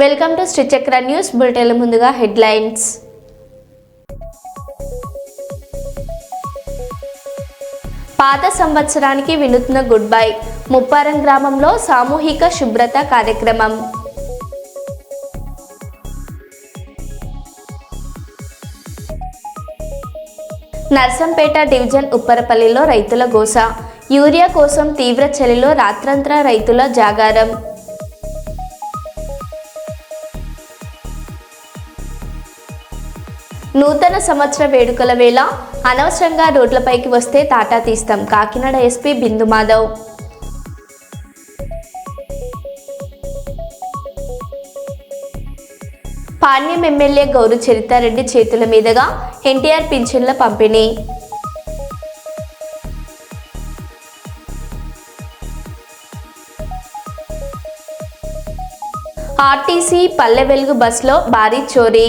Welcome to Srichakra news. Bulletin ముందుగా headlines. పాత సంవత్సరానికి వినూత్న గుడ్ బై ముప్పారం గ్రామంలో సామూహిక శుభ్రత కార్యక్రమం. నర్సంపేట డివిజన్ ఉప్పరపల్లిలో రైతుల గోస. యూరియా కోసం తీవ్ర చలిలో రాత్రంతర రైతుల జాగారం. నూతన సంవత్సర వేడుకల వేళ అనవసరంగా రోడ్లపైకి వస్తే తాటా తీస్తాం. కాకినాడ ఎస్పీ బిందు మాధవ్. పాణ్యం ఎమ్మెల్యే గౌరు చరితారెడ్డి చేతుల మీదుగా ఎన్టీఆర్ పింఛన్ల పంపిణీ. ఆర్టీసీ పల్లె వెలుగు బస్సులో భారీ చోరీ.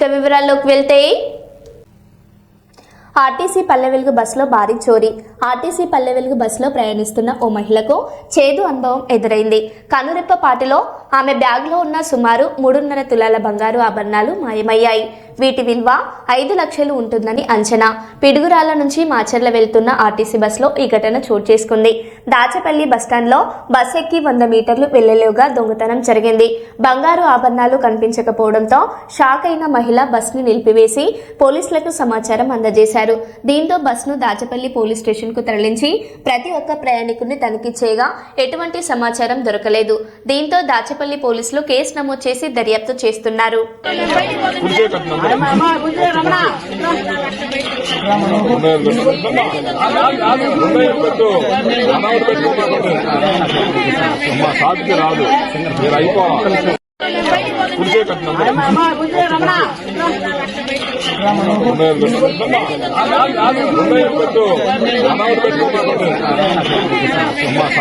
ఇక వివరాల్లోకి వెళ్తే ఆర్టీసీ పల్లె వెలుగు బస్సులో భారీ చోరీ. ఆర్టీసీ పల్లె వెలుగు బస్సులో ప్రయాణిస్తున్న ఓ మహిళకు చేదు అనుభవం ఎదురైంది. కనురెప్పపాటిలో ఆమె బ్యాగ్లో ఉన్న సుమారు మూడున్నర తులాల బంగారు ఆభరణాలు మాయమయ్యాయి. వీటి విలువ ఐదు లక్షలు ఉంటుందని అంచనా. పిడుగురాల నుంచి మాచర్ల వెళ్తున్న ఆర్టీసీ బస్సులో ఈ ఘటన చోటు చేసుకుంది. దాచపల్లి బస్టాండ్లో బస్ ఎక్కి వంద మీటర్లు వెళ్ళేలోగా దొంగతనం జరిగింది. బంగారు ఆభరణాలు కనిపించకపోవడంతో షాక్ అయిన మహిళ బస్సును నిలిపివేసి పోలీసులకు సమాచారం అందజేశారు. దీంతో బస్సును దాచపల్లి పోలీస్ స్టేషన్కు తరలించి ప్రతి ఒక్క ప్రయాణికుడిని తనిఖీ చేయగా ఎటువంటి సమాచారం దొరకలేదు. దీంతో దాచపల్లి పోలీసులు కేసు నమోదు చేసి దర్యాప్తు చేస్తున్నారు. రాదు మీరు అయిపోవాలి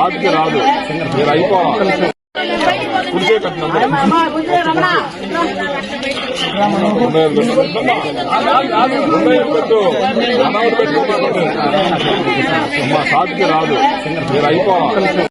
కుడిచే రాదు మీరు అయిపోవాలి పెట్టు అనాథ రాదు మీరు అయిపోవాలి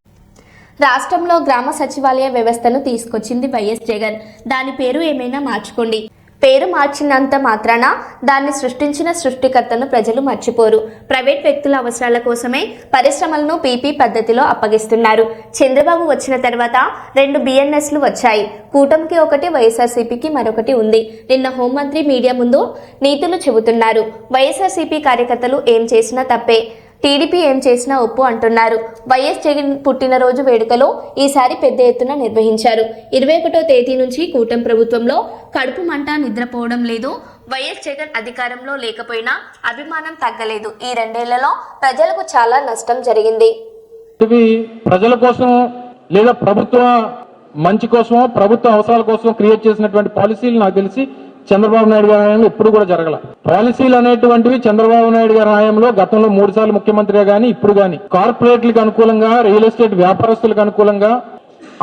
రాష్ట్రంలో గ్రామ సచివాలయ వ్యవస్థను తీసుకొచ్చింది వైఎస్ జగన్. దాని పేరు ఏమైనా మార్చుకోండి. పేరు మార్చినంత మాత్రాన దాన్ని సృష్టించిన సృష్టికర్తను ప్రజలు మర్చిపోరు. ప్రైవేట్ వ్యక్తుల అవసరాల కోసమే పరిశ్రమలను పీపీ పద్ధతిలో అప్పగిస్తున్నారు. చంద్రబాబు వచ్చిన తర్వాత రెండు బిఎన్ఎస్లు వచ్చాయి. కూటమికి ఒకటి వైఎస్ఆర్సీపీకి మరొకటి ఉంది. నిన్న హోంమంత్రి మీడియా ముందు నీతులు చెబుతున్నారు. వైఎస్ఆర్సీపీ కార్యకర్తలు ఏం చేసినా తప్పే. టీడీపీ ఏం చేసినా ఒప్పు అంటున్నారు. వైఎస్ జగన్ పుట్టినరోజు వేడుకలో ఈసారి పెద్ద ఎత్తున నిర్వహించారు. ఇరవై ఒకటో తేదీ నుంచి కూటమి ప్రభుత్వంలో కడుపు మంట నిద్రపోవడం లేదు. వైఎస్ జగన్ అధికారంలో లేకపోయినా అభిమానం తగ్గలేదు. ఈ రెండేళ్ళలో ప్రజలకు చాలా నష్టం జరిగింది. ఇవి ప్రజల కోసం లేదా ప్రభుత్వ మంచి కోసం ప్రభుత్వ అవసరాల కోసం క్రియేట్ చేసినటువంటి పాలసీలు నాకు తెలిసి చంద్రబాబు నాయుడు గారి హయాంలో ఎప్పుడు కూడా జరగల. పాలసీలు అనేటువంటివి చంద్రబాబు నాయుడు గారి హయాంలో గతంలో మూడు సార్లు ముఖ్యమంత్రిగా గానీ ఇప్పుడు గానీ. కార్పొరేట్లకు అనుకూలంగా రియల్ ఎస్టేట్ వ్యాపారస్తులకు అనుకూలంగా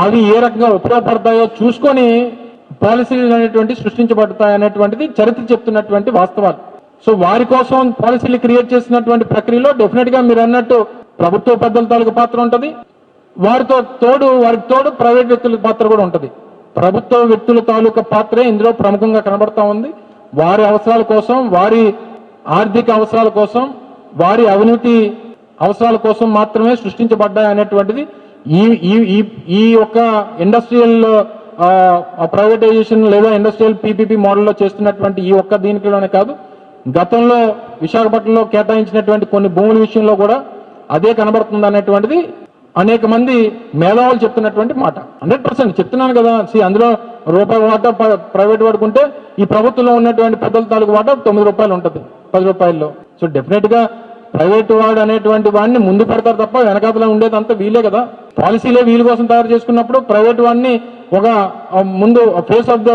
అవి ఏ రకంగా ఉపయోగపడతాయో చూసుకొని పాలసీలు అనేటువంటి సృష్టించబడతాయి అనేటువంటిది చరిత్ర చెప్తున్నటువంటి వాస్తవాలు. సో వారి కోసం పాలసీలు క్రియేట్ చేసినటువంటి ప్రక్రియలో డెఫినెట్గా మీరు అన్నట్టు ప్రభుత్వ పెద్దల తాలూకు పాత్ర ఉంటది. వారితో తోడు వారికి తోడు ప్రైవేట్ వ్యక్తుల పాత్ర కూడా ఉంటది. ప్రభుత్వ వ్యక్తుల తాలూకా పాత్రే ఇందులో ప్రముఖంగా కనబడతా ఉంది. వారి అవసరాల కోసం వారి ఆర్థిక అవసరాల కోసం వారి అవినీతి అవసరాల కోసం మాత్రమే సృష్టించబడ్డాయి అనేటువంటిది ఈ ఈ ఈ యొక్క ఇండస్ట్రియల్ ప్రైవేటైజేషన్ లేదా ఇండస్ట్రియల్ పీపీపీ మోడల్లో చేస్తున్నటువంటి ఈ ఒక్క దీనికిలోనే కాదు గతంలో విశాఖపట్నంలో కేటాయించినటువంటి కొన్ని భూముల విషయంలో కూడా అదే కనబడుతుంది అనేటువంటిది అనేక మంది మేధావులు చెప్తున్నటువంటి మాట. హండ్రెడ్ పర్సెంట్ చెప్తున్నాను కదా. సి అందులో రూపాయి వాటా ప్ర- ప్రైవేట్ వాడుకుంటే ఈ ప్రభుత్వంలో ఉన్నటువంటి పెద్దల తాలూకు వాటా తొమ్మిది రూపాయలు ఉంటుంది పది రూపాయల్లో. సో డెఫినెట్గా ప్రైవేట్ వాడు అనేటువంటి వాడిని ముందు పెడతారు తప్ప వెనకాతలో ఉండేదంతా వీలే కదా. పాలసీలే వీలు కోసం తయారు చేసుకున్నప్పుడు ప్రైవేట్ వాడిని ఒక ముందు ఫేస్ ఆఫ్ ద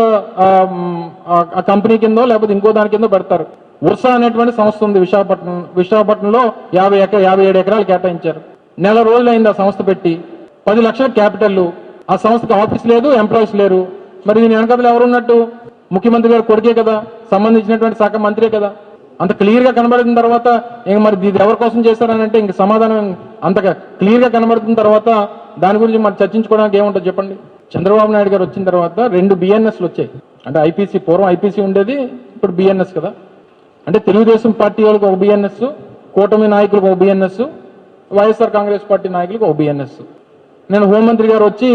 కంపెనీ కిందో లేకపోతే ఇంకో దాని కిందో పెడతారు. ఉర్సా అనేటువంటి సంస్థ ఉంది విశాఖపట్నం విశాఖపట్నంలో యాభై ఎకరా యాభై ఏడు ఎకరాలు కేటాయించారు. నెల రోజులైంది ఆ సంస్థ పెట్టి. పది లక్షల క్యాపిటల్ ఆ సంస్థకి ఆఫీస్ లేదు ఎంప్లాయీస్ లేరు. మరి దీని వెనకతలు ఎవరున్నట్టు? ముఖ్యమంత్రి గారు కొడుకే కదా సంబంధించినటువంటి శాఖ మంత్రే కదా. అంత క్లియర్గా కనబడిన తర్వాత ఇంక మరి ఇది ఎవరి కోసం చేశారని అంటే ఇంక సమాధానం అంతగా క్లియర్గా కనబడుతున్న తర్వాత దాని గురించి మరి చర్చించుకోవడానికి ఏముంటుంది చెప్పండి? చంద్రబాబు నాయుడు గారు వచ్చిన తర్వాత రెండు బిఎన్ఎస్లు వచ్చాయి. అంటే ఐపీసీ పూర్వం ఐపీసీ ఉండేది ఇప్పుడు బిఎన్ఎస్ కదా. అంటే తెలుగుదేశం పార్టీ వాళ్ళకి ఒక బిఎన్ఎస్ కూటమి నాయకులకు ఒక బిఎన్ఎస్ వైఎస్ఆర్ కాంగ్రెస్ పార్టీ నాయకులకు ఒక నేను హోంమంత్రి గారు వచ్చి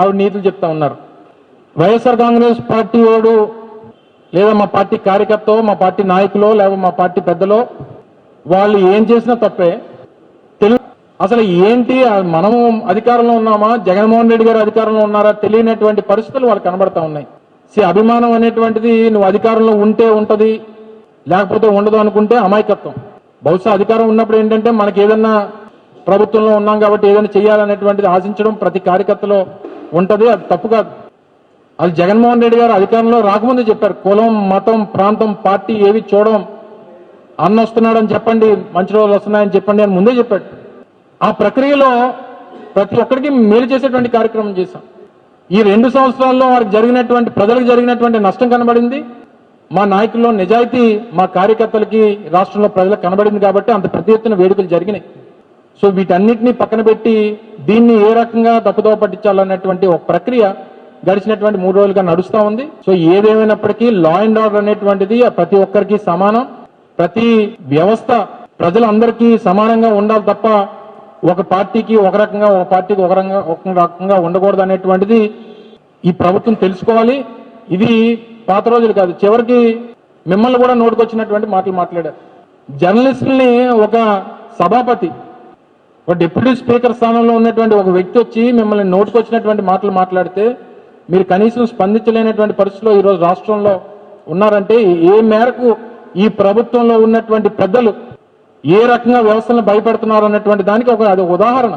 ఆవిడ నీతులు చెప్తా ఉన్నారు. వైఎస్ఆర్ కాంగ్రెస్ పార్టీ వాడు లేదా మా పార్టీ కార్యకర్త మా పార్టీ నాయకులో లేదా మా పార్టీ పెద్దలో వాళ్ళు ఏం చేసినా తప్పే. తెలు అసలు ఏంటి? మనము అధికారంలో ఉన్నామా? జగన్మోహన్ రెడ్డి గారు అధికారంలో ఉన్నారా? తెలియనటువంటి పరిస్థితులు వాళ్ళు కనబడతా ఉన్నాయి. సి అభిమానం అనేటువంటిది నువ్వు అధికారంలో ఉంటే ఉంటది లేకపోతే ఉండదు అనుకుంటే అమాయకత్వం. బహుశా అధికారం ఉన్నప్పుడు ఏంటంటే మనకి ఏదన్నా ప్రభుత్వంలో ఉన్నాం కాబట్టి ఏదైనా చేయాలనేటువంటిది ఆశించడం ప్రతి కార్యకర్తలో ఉంటది. అది తప్పు కాదు. అది జగన్మోహన్ రెడ్డి గారు అధికారంలో రాకముందే చెప్పారు. కులం మతం ప్రాంతం పార్టీ ఏవి చూడడం అన్న వస్తున్నాడని చెప్పండి మంచి రోజులు వస్తున్నాయని చెప్పండి అని ముందే చెప్పాడు. ఆ ప్రక్రియలో ప్రతి ఒక్కరికి మేలు చేసేటువంటి కార్యక్రమం చేశాం. ఈ రెండు సంవత్సరాల్లో వారికి జరిగినటువంటి ప్రజలకు జరిగినటువంటి నష్టం కనబడింది. మా నాయకుల్లో నిజాయితీ మా కార్యకర్తలకి రాష్ట్రంలో ప్రజలకు కనబడింది కాబట్టి అంత పెద్ద ఎత్తున వేడుకలు జరిగినాయి. సో వీటన్నిటిని పక్కన పెట్టి దీన్ని ఏ రకంగా దప్పుదోవ పట్టించాలన్నటువంటి ఒక ప్రక్రియ గడిచినటువంటి మూడు రోజులుగా నడుస్తూ ఉంది. సో ఏదేమైనప్పటికీ లా అండ్ ఆర్డర్ అనేటువంటిది ప్రతి ఒక్కరికి సమానం. ప్రతి వ్యవస్థ ప్రజలందరికీ సమానంగా ఉండాలి తప్ప ఒక పార్టీకి ఒక రకంగా ఒక పార్టీకి ఒక రకంగా ఒక రకంగా ఉండకూడదు అనేటువంటిది ఈ ప్రభుత్వం తెలుసుకోవాలి. ఇది పాత రోజులు కాదు. చివరికి మిమ్మల్ని కూడా నోటుకొచ్చినటువంటి మాటలు మాట్లాడారు. జర్నలిస్టుల్ని ఒక సభాపతి ఒక డిప్యూటీ స్పీకర్ స్థానంలో ఉన్నటువంటి ఒక వ్యక్తి వచ్చి మిమ్మల్ని నోటుకొచ్చినటువంటి మాటలు మాట్లాడితే మీరు కనీసం స్పందించలేనటువంటి పరిస్థితిలో ఈరోజు రాష్ట్రంలో ఉన్నారంటే ఏ మేరకు ఈ ప్రభుత్వంలో ఉన్నటువంటి పెద్దలు ఏ రకంగా వ్యవస్థలను భయపెడుతున్నారు అన్నటువంటి దానికి ఒక అది ఉదాహరణ.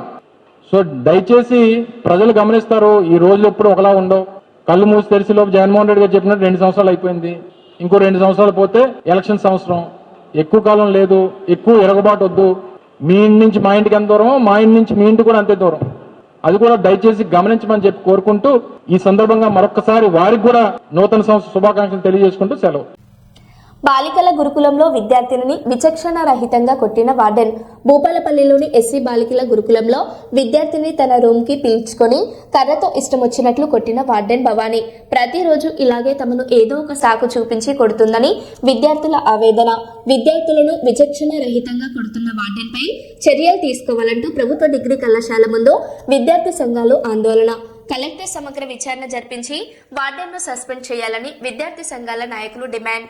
సో దయచేసి ప్రజలు గమనిస్తారు ఈ రోజులు ఎప్పుడు ఒకలా ఉండవు. కళ్ళు మూసి తెరిచి లోపు జగన్మోహన్ రెడ్డి గారు చెప్పినట్టు రెండు సంవత్సరాలు అయిపోయింది. ఇంకో రెండు సంవత్సరాలు పోతే ఎలక్షన్ సంవత్సరం. ఎక్కువ కాలం లేదు ఎక్కువ ఎరగబాటు వద్దు. మీ ఇంటి నుంచి మా ఇంటికి ఎంత దూరం మా ఇంటి నుంచి మీ ఇంటి కూడా అంతే దూరం. అది కూడా దయచేసి గమనించమని చెప్పి కోరుకుంటూ ఈ సందర్భంగా మరొకసారి వారికి కూడా నూతన సంవత్సర శుభాకాంక్షలు తెలియజేసుకుంటూ సెలవు. బాలికల గురుకులంలో విద్యార్థినిని విచక్షణ రహితంగా కొట్టిన వార్డెన్. భూపాలపల్లిలోని ఎస్సీ బాలికల గురుకులంలో విద్యార్థిని తన రూమ్కి పీల్చుకొని పిలుచుకొని కర్రతో ఇష్టం వచ్చినట్లు కొట్టిన వార్డెన్ భవానీ. ప్రతిరోజు ఇలాగే తమను ఏదో ఒక సాకు చూపించి కొడుతుందని విద్యార్థుల ఆవేదన. విద్యార్థులను విచక్షణ రహితంగా కొడుతున్న వార్డెన్పై చర్యలు తీసుకోవాలంటూ ప్రభుత్వ డిగ్రీ కళాశాల ముందు విద్యార్థి సంఘాలు ఆందోళన. కలెక్టర్ సమగ్ర విచారణ జరిపించి వార్డెన్ను సస్పెండ్ చేయాలని విద్యార్థి సంఘాల నాయకులు డిమాండ్.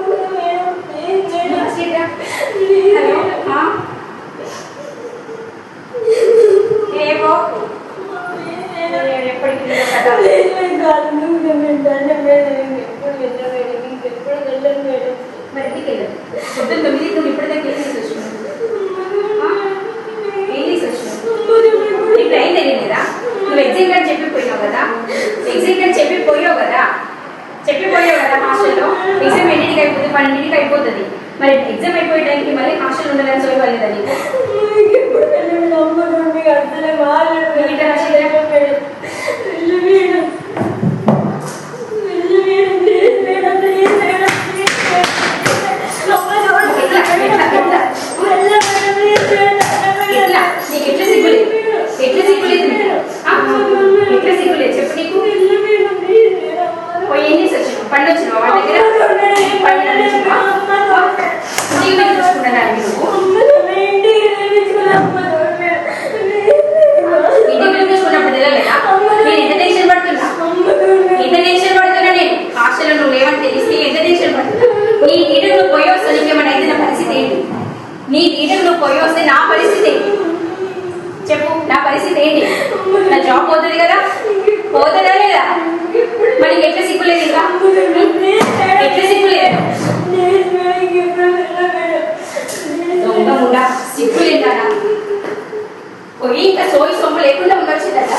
పోయి ఇంకా సోయి సొమ్ము లేకుండా ఉండొచ్చిందట.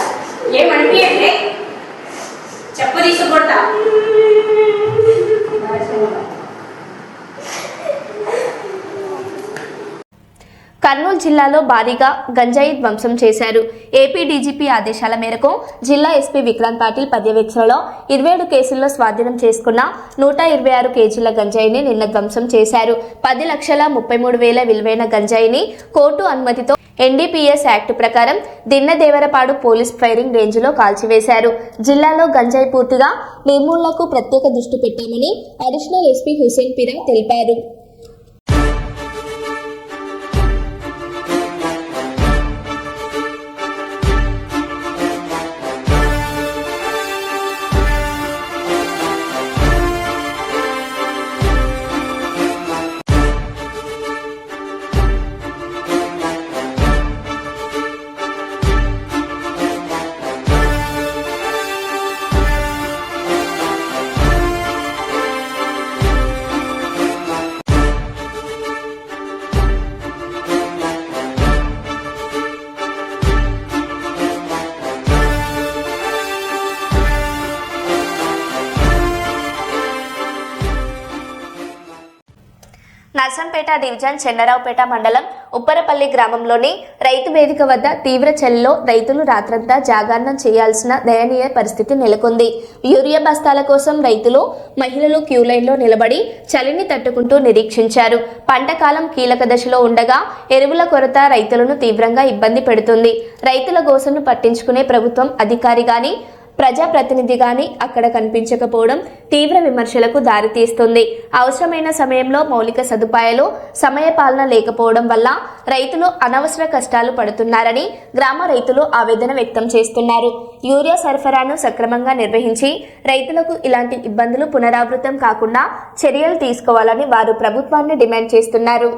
ఏమనిపి అంటే చెప్పు తీసుకుంటా. కర్నూలు జిల్లాలో భారీగా గంజాయి ధ్వంసం చేశారు. ఏపీ డీజీపీ ఆదేశాల మేరకు జిల్లా ఎస్పీ విక్రాంత్ పాటిల్ పర్యవేక్షణలో ఇరవై ఏడు కేసుల్లో స్వాధీనం చేసుకున్న నూట ఇరవై ఆరు కేజీల గంజాయిని నిన్న ధ్వంసం చేశారు. పది లక్షల ముప్పై మూడు వేల విలువైన గంజాయిని కోర్టు అనుమతితో ఎన్డీపీఎస్ యాక్ట్ ప్రకారం దిన్నదేవరపాడు పోలీస్ ఫైరింగ్ రేంజ్లో కాల్చివేశారు. జిల్లాలో గంజాయి పూర్తిగా నిర్మూలనకు ప్రత్యేక దృష్టి పెట్టామని అడిషనల్ ఎస్పీ హుసేన్ పిరా తెలిపారు. నర్సంపేట డివిజన్ చెన్నరావుపేట మండలం ఉప్పరపల్లి గ్రామంలోని రైతు వేదిక వద్ద తీవ్ర చలిలో రైతులు రాత్రంతా జాగారణం చేయాల్సిన దయనీయ పరిస్థితి నెలకొంది. యూరియా బస్తాల కోసం రైతులు మహిళలు క్యూ లైన్లో నిలబడి చలిని తట్టుకుంటూ నిరీక్షించారు. పంట కాలం కీలక దశలో ఉండగా ఎరువుల కొరత రైతులను తీవ్రంగా ఇబ్బంది పెడుతుంది. రైతుల గోసను పట్టించుకునే ప్రభుత్వం అధికారి గాని ప్రజాప్రతినిధి గాని అక్కడ కనిపించకపోవడం తీవ్ర విమర్శలకు దారితీస్తుంది. అవసరమైన సమయంలో మౌలిక సదుపాయాలు సమయపాలన లేకపోవడం వల్ల రైతులు అనవసర కష్టాలు పడుతున్నారని గ్రామ రైతులు ఆవేదన వ్యక్తం చేస్తున్నారు. యూరియా సరఫరాను సక్రమంగా నిర్వహించి రైతులకు ఇలాంటి ఇబ్బందులు పునరావృతం కాకుండా చర్యలు తీసుకోవాలని వారు ప్రభుత్వాన్ని డిమాండ్ చేస్తున్నారు.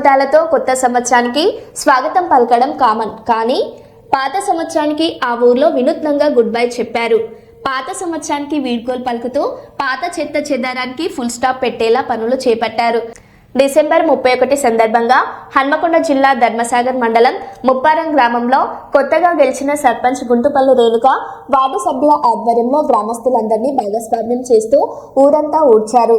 వినోదాలతో కొత్త సంవత్సరానికి స్వాగతం పలకడం కామన్. కానీ పాత సంవత్సరానికి ఆ ఊర్లో వినూత్నంగా గుడ్ బై చెప్పారు. పాత సంవత్సరానికి వీడ్కోలు పలుకుతూ పాత చెత్త చెదారానికి ఫుల్ స్టాప్ పెట్టేలా పనులు చేపట్టారు. డిసెంబర్ ముప్పై ఒకటి సందర్భంగా హన్మకొండ జిల్లా ధర్మసాగర్ మండలం ముప్పారం గ్రామంలో కొత్తగా గెలిచిన సర్పంచ్ గుంటుపల్లి రేణుక వార్డు సభ్యుల ఆధ్వర్యంలో గ్రామస్తులందరినీ భాగస్వామ్యం చేస్తూ ఊరంతా ఊడ్చారు.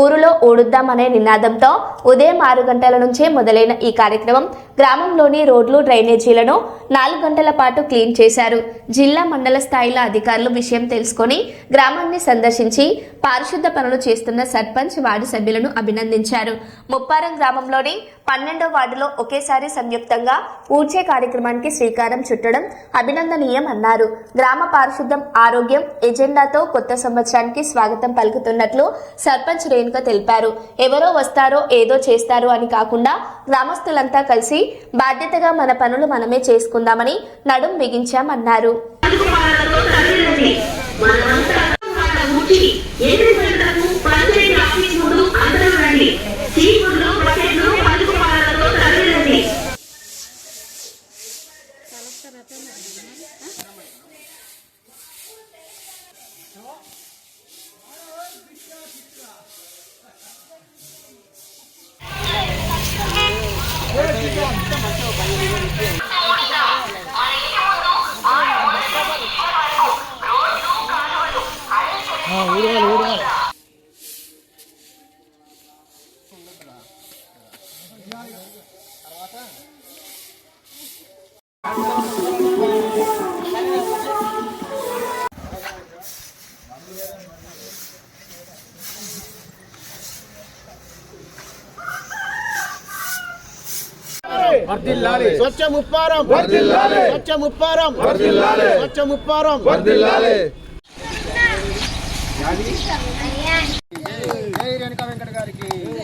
ఊరులో ఓడుద్దామనే నినాదంతో ఉదయం ఆరు గంటల నుంచే మొదలైన ఈ కార్యక్రమం గ్రామంలోని రోడ్లు డ్రైనేజీలను నాలుగు గంటల పాటు క్లీన్ చేశారు. జిల్లా మండల స్థాయిలో అధికారులు విషయం తెలుసుకొని గ్రామాన్ని సందర్శించి పారిశుద్ధ పనులు చేస్తున్న సర్పంచ్ వార్డు సభ్యులను అభినందించారు. ముప్పారం గ్రామంలోని పన్నెండో వార్డులో ఒకేసారి సంయుక్తంగా ఊడ్చే కార్యక్రమానికి శ్రీకారం చుట్టడం అభినందనీయం అన్నారు. గ్రామ పారిశుద్ధం ఆరోగ్యం ఎజెండాతో కొత్త సంవత్సరానికి స్వాగతం పలుకుతున్నట్లు సర్పంచ్ రేణుక తెలిపారు. ఎవరో వస్తారో ఏదో చేస్తారో అని కాకుండా గ్రామస్తులంతా కలిసి బాధ్యతగా మన పనులు మనమే చేసుకుందామని నడుం బిగించామన్నారు. వర్ధిల్లాలి. స్వచ్ఛ ముప్పారం. వర్ధిల్లాలి. స్వచ్ఛ ముప్పారం. వర్ధిల్లాలి. స్వచ్ఛ ముప్పారం. వర్ధిల్లాలి. జై రేణుకా వెంకట గారికి. జై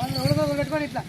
పెట్టుకోండి ఇట్లా.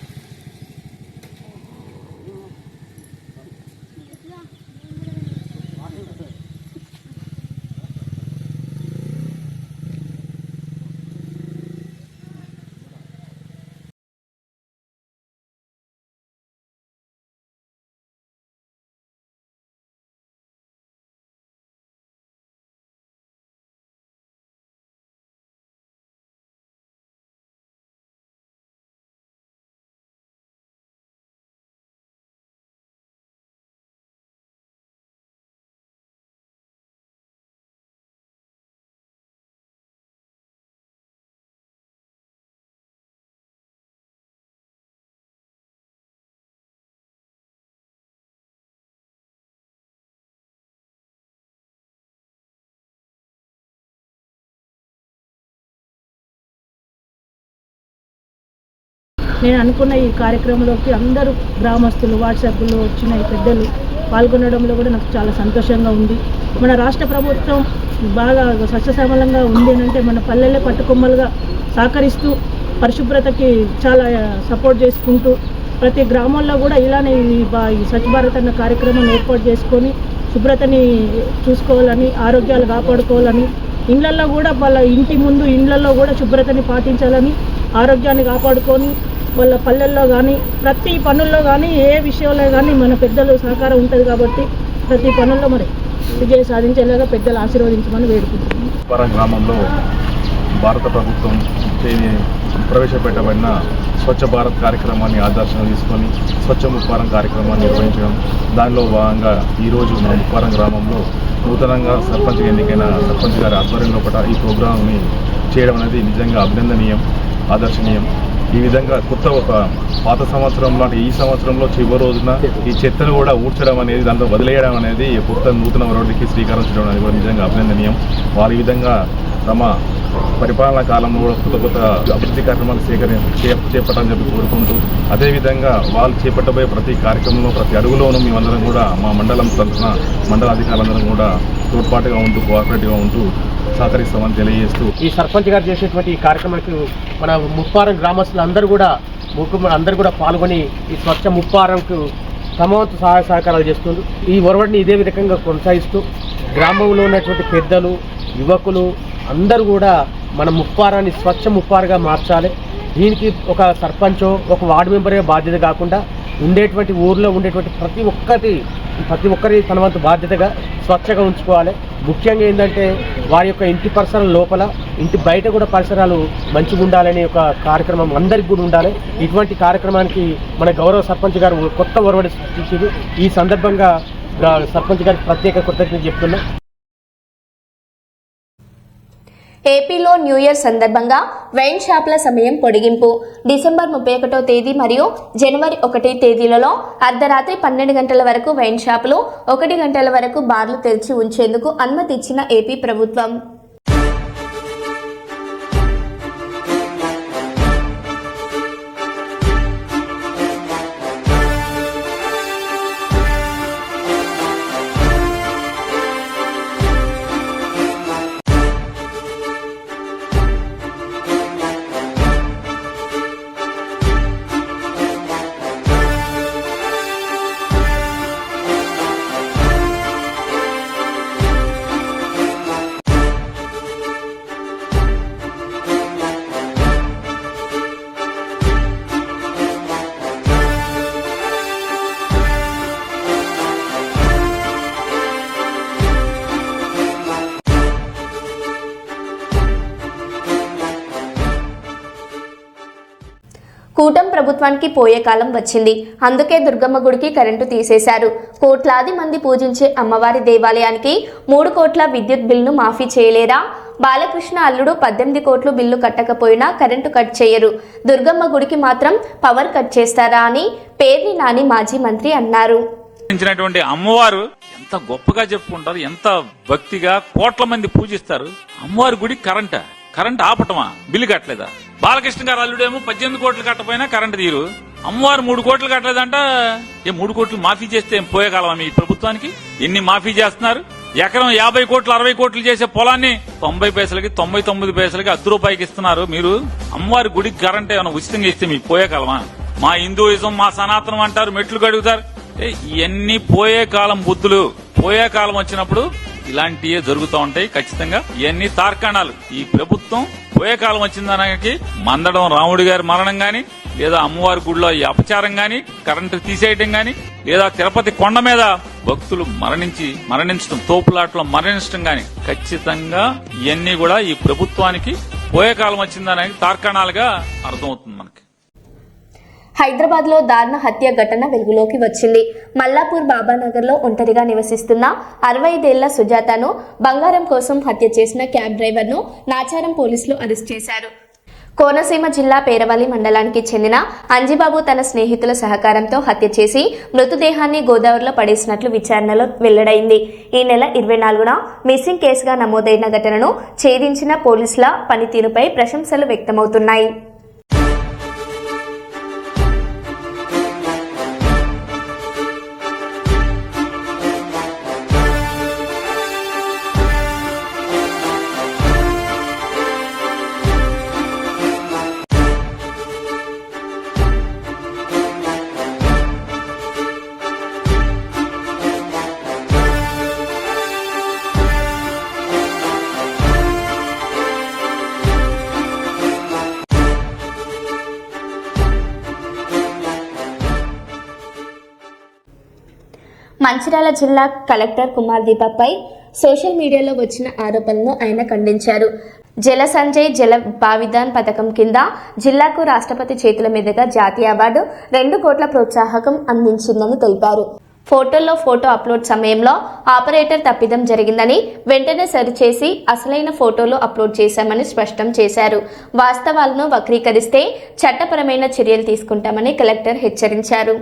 నేను అనుకున్న ఈ కార్యక్రమంలోకి అందరూ గ్రామస్తులు వాట్సాప్లో వచ్చిన ఈ పెద్దలు పాల్గొనడంలో కూడా నాకు చాలా సంతోషంగా ఉంది. మన రాష్ట్ర ప్రభుత్వం బాగా సస్యశ్యామలంగా ఉంది అంటే మన పల్లెలే పట్టుకొమ్మలుగా సహకరిస్తూ పరిశుభ్రతకి చాలా సపోర్ట్ చేసుకుంటూ ప్రతి గ్రామంలో కూడా ఇలానే ఈ బా- ఈ స్వచ్ఛ భారత్ అన్న కార్యక్రమాన్ని ఏర్పాటు చేసుకొని శుభ్రతని చూసుకోవాలని ఆరోగ్యాలు కాపాడుకోవాలని ఇళ్ళల్లో కూడా వాళ్ళ ఇంటి ముందు ఇళ్ళలో కూడా శుభ్రతని పాటించాలని ఆరోగ్యాన్ని కాపాడుకొని వాళ్ళ పల్లెల్లో కానీ ప్రతి పనుల్లో కానీ ఏ విషయంలో కానీ మన పెద్దలు సహకారం ఉంటుంది కాబట్టి ప్రతి పనుల్లో మరి విజయం సాధించేలాగా పెద్దలు ఆశీర్వదించమని వేడుకుంటున్నాం. వరం గ్రామంలో భారత ప్రభుత్వం ప్రవేశపెట్టబడిన స్వచ్ఛ భారత్ కార్యక్రమాన్ని ఆదర్శంగా తీసుకొని స్వచ్ఛ ముప్పారం కార్యక్రమాన్ని నిర్వహించడం. దానిలో భాగంగా ఈరోజు మన ముప్పారం గ్రామంలో నూతనంగా సర్పంచ్ ఎన్నికైన సర్పంచ్ గారి ఆధ్వర్యంలో ఈ ప్రోగ్రాంని చేయడం అనేది నిజంగా అభినందనీయం ఆదర్శనీయం. ఈ విధంగా కొత్త ఒక పాత సంవత్సరం లాంటి ఈ సంవత్సరంలో చివరి రోజున ఈ చెత్తను కూడా ఊడ్చడం అనేది దాంట్లో వదిలేయడం అనేది కొత్త నూతన వరవడికి శ్రీకారం చేయడం అనేది కూడా నిజంగా అభినందనీయం. వారి విధంగా తమ పరిపాలనా కాలంలో కూడా కొత్త కొత్త అభివృద్ధి కార్యక్రమాలు సేకరి చేపట్టాలని చెప్పి కోరుకుంటూ అదేవిధంగా వాళ్ళు చేపట్టబోయే ప్రతి కార్యక్రమంలో ప్రతి అడుగులోనూ మేమందరం కూడా మా మండలం తరఫున మండల అధికారులందరం కూడా తోడ్పాటుగా ఉంటూ కోఆపరేటివ్గా ఉంటూ సహకరిస్తామని తెలియజేస్తూ. ఈ సర్పంచ్ గారు చేసినటువంటి ఈ కార్యక్రమానికి మన ముప్పారం గ్రామస్తులు అందరూ కూడా ముక్కు అందరూ కూడా పాల్గొని ఈ స్వచ్ఛ ముప్పారంకు తమ సహాయ సహకారాలు చేస్తుంది ఈ ఒరవడిని ఇదే విధంగా కొనసాగిస్తూ గ్రామంలో ఉన్నటువంటి పెద్దలు యువకులు అందరూ కూడా మన ముప్పారాన్ని స్వచ్ఛ ముప్పారుగా మార్చాలి. దీనికి ఒక సర్పంచో ఒక వార్డు మెంబరే బాధ్యత కాకుండా ఉండేటువంటి ఊర్లో ఉండేటువంటి ప్రతి ఒక్కటి ప్రతి ఒక్కరి తన వంతు బాధ్యతగా స్వచ్ఛగా ఉంచుకోవాలి. ముఖ్యంగా ఏంటంటే వారి యొక్క ఇంటి పరిసరాల లోపల ఇంటి బయట కూడా పరిసరాలు మంచిగా ఉండాలనే ఒక కార్యక్రమం అందరికి కూడా ఉండాలి. ఇటువంటి కార్యక్రమానికి మన గౌరవ సర్పంచ్ గారు కొత్త ఒరవడి సృష్టించారు. ఈ సందర్భంగా సర్పంచ్ గారికి ప్రత్యేక కృతజ్ఞత చెప్తున్నా. ఏపీలో న్యూ ఇయర్ సందర్భంగా వైన్ షాప్ల సమయం పొడిగింపు. డిసెంబర్ ముప్పై ఒకటో తేదీ మరియు జనవరి ఒకటి తేదీలలో అర్ధరాత్రి పన్నెండు గంటల వరకు వైన్ షాపులు ఒకటి గంటల వరకు బార్లు తెరిచి ఉంచేందుకు అనుమతి ఇచ్చిన ఏపీ ప్రభుత్వం. ప్రభుత్వానికి పోయే కాలం వచ్చింది. అందుకే దుర్గమ్మ గుడికి కరెంటు తీసేశారు. కోట్లాది మంది పూజించే అమ్మవారి దేవాలయానికి మూడు కోట్ల విద్యుత్ బిల్లును మాఫీ చేయలేదా? బాలకృష్ణ అల్లుడు పద్దెనిమిది కోట్లు బిల్లు కట్టకపోయినా కరెంటు కట్ చేయరు. దుర్గమ్మ గుడికి మాత్రం పవర్ కట్ చేస్తారా అని పేర్ని నాని మాజీ మంత్రి అన్నారు. అమ్మవారు ఎంత గొప్పగా చెప్పుకుంటారు ఎంత భక్తిగా కోట్ల మంది పూజిస్తారు. అమ్మవారి గుడి కరెంట్? కరెంట్ ఆపటమా? బిల్లు కట్టలేదా? బాలకృష్ణ గారు అల్లుడేమో పద్దెనిమిది కోట్లు కట్టపోయినా కరెంటు తీరు అమ్మవారు మూడు కోట్లు కట్టలేదంట. ఏ మూడు కోట్లు మాఫీ చేస్తే ఏం పోయే మీ ప్రభుత్వానికి? ఎన్ని మాఫీ చేస్తున్నారు? ఎకరం యాభై కోట్లు అరవై కోట్లు చేసే పొలాన్ని తొంభై పైసలకి తొంభై తొమ్మిది పైసలకి అర్ధ రూపాయికి ఇస్తున్నారు. మీరు అమ్మవారి గుడికి కరెంట్ ఏమైనా ఉచితంగా ఇస్తే మీకు పోయేకాలమా మా హిందూయిజం మా సనాతనం అంటారు మెట్లు కడుగుతారు. ఏ, ఇవన్నీ పోయే కాలం బుద్ధులు. పోయే కాలం వచ్చినప్పుడు ఇలాంటివే జరుగుతూ ఉంటాయి. ఖచ్చితంగా ఇవన్నీ తార్కాణాలు. ఈ ప్రభుత్వం పోయే కాలం వచ్చిందనకి మందడం రాముడి గారి మరణం గాని లేదా అమ్మవారి గుడిలో ఈ అపచారం గాని కరెంటు తీసేయటం గాని లేదా తిరుపతి కొండ మీద భక్తులు మరణించి మరణించడం తోపులాట్లో మరణించడం గాని ఖచ్చితంగా ఇవన్నీ కూడా ఈ ప్రభుత్వానికి పోయే కాలం వచ్చిందనకి తార్కాణాలుగా అర్థమవుతుంది మనకి. హైదరాబాద్లో దారుణ హత్య ఘటన వెలుగులోకి వచ్చింది. మల్లాపూర్ బాబానగర్లో ఒంటరిగా నివసిస్తున్న అరవై ఐదేళ్ళ సుజాతను బంగారం కోసం హత్య చేసిన క్యాబ్ డ్రైవర్ను నాచారం పోలీసులు అరెస్ట్ చేశారు. కోనసీమ జిల్లా పేరవల్లి మండలానికి చెందిన అంజిబాబు తన స్నేహితుల సహకారంతో హత్య చేసి మృతదేహాన్ని గోదావరిలో పడేసినట్లు విచారణలో వెల్లడైంది. ఈ నెల ఇరవై నాలుగున మిస్సింగ్ కేసుగా నమోదైన ఘటనను ఛేదించిన పోలీసుల పనితీరుపై ప్రశంసలు వ్యక్తమవుతున్నాయి. మంచిర్యాల జిల్లా కలెక్టర్ కుమార్ దీపపై సోషల్ మీడియాలో వచ్చిన ఆరోపణలను ఆయన ఖండించారు. జల సంజయ్ జల భావిదాన్ పథకం కింద జిల్లాకు రాష్ట్రపతి చేతుల మీదుగా జాతీయ అవార్డు రెండు కోట్ల ప్రోత్సాహకం అందించిందని తెలిపారు. ఫోటోల్లో ఫోటో అప్లోడ్ సమయంలో ఆపరేటర్ తప్పిదం జరిగిందని వెంటనే సరిచేసి అసలైన ఫోటోలు అప్లోడ్ చేశామని స్పష్టం చేశారు. వాస్తవాలను వక్రీకరిస్తే చట్టపరమైన చర్యలు తీసుకుంటామని కలెక్టర్ హెచ్చరించారు.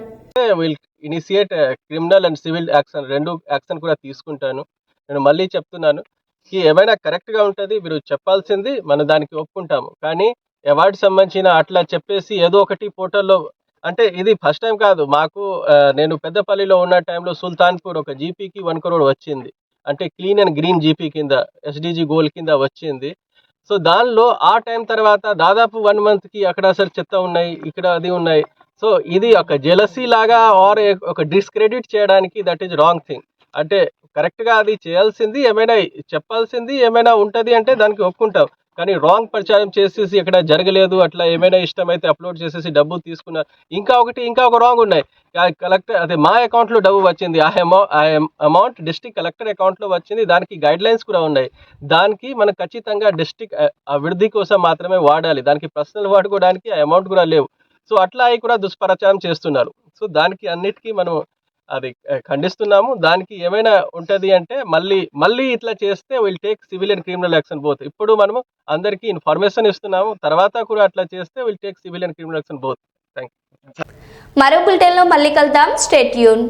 Will initiate criminal and civil action రెండు యాక్షన్ కూడా తీసుకుంటాను. నేను మళ్ళీ చెప్తున్నాను ఈ ఏమైనా కరెక్ట్గా ఉంటుంది మీరు చెప్పాల్సింది మనం దానికి ఒప్పుకుంటాము. కానీ అవార్డు సంబంధించిన అట్లా చెప్పేసి ఏదో ఒకటి పోర్టల్లో అంటే ఇది ఫస్ట్ టైం కాదు. మాకు నేను పెద్దపల్లిలో ఉన్న టైంలో సుల్తాన్పూర్ ఒక జీపీకి వన్ కరోడ్ వచ్చింది. అంటే క్లీన్ అండ్ గ్రీన్ జీపీ కింద ఎస్డిజి గోల్ కింద వచ్చింది. సో దానిలో ఆ టైం తర్వాత దాదాపు వన్ మంత్కి అక్కడ అసలు చెత్త ఉన్నాయి ఇక్కడ అది ఉన్నాయి. సో ఇది ఒక జెలసీ లాగా ఆర్ ఒక డిస్క్రెడిట్ చేయడానికి దట్ ఈజ్ రాంగ్ థింగ్ అంటే కరెక్ట్గా అది చేయాల్సింది ఏమైనా చెప్పాల్సింది ఏమైనా ఉంటుంది అంటే దానికి ఒప్పుకుంటాం కానీ రాంగ్ ప్రచారం చేసేసి ఎక్కడ జరగలేదు అట్లా ఏమైనా ఇష్టమైతే అప్లోడ్ చేసేసి డబ్బు తీసుకున్నారు ఇంకా ఒకటి ఇంకా ఒక రాంగ్ ఉన్నాయి. కలెక్టర్ అదే మా అకౌంట్లో డబ్బు వచ్చింది. ఆ అమౌ- ఆ అమౌంట్ డిస్ట్రిక్ట్ కలెక్టర్ అకౌంట్లో వచ్చింది. దానికి గైడ్ లైన్స్ కూడా ఉన్నాయి. దానికి మనం ఖచ్చితంగా డిస్ట్రిక్ట్ అభివృద్ధి కోసం మాత్రమే వాడాలి. దానికి పర్సనల్ వాడుకోవడానికి ఆ అమౌంట్ కూడా లేవు. సో అట్లా అవి కూడా దుష్ప్రచారం చేస్తున్నారు. సో దానికి అన్నిటికీ మనం అది ఖండిస్తున్నాము. దానికి ఏమైనా ఉంటది అంటే మళ్ళీ మళ్ళీ ఇట్లా చేస్తే will take civil and criminal action both ఇప్పుడు మనము అందరికీ ఇన్ఫర్మేషన్ ఇస్తున్నాము. తర్వాత కూడా అట్లా చేస్తే will take civil and criminal action both thank మరో బులెటిన్లో మళ్ళీ కలుద్దాం. స్టేట్ యూన్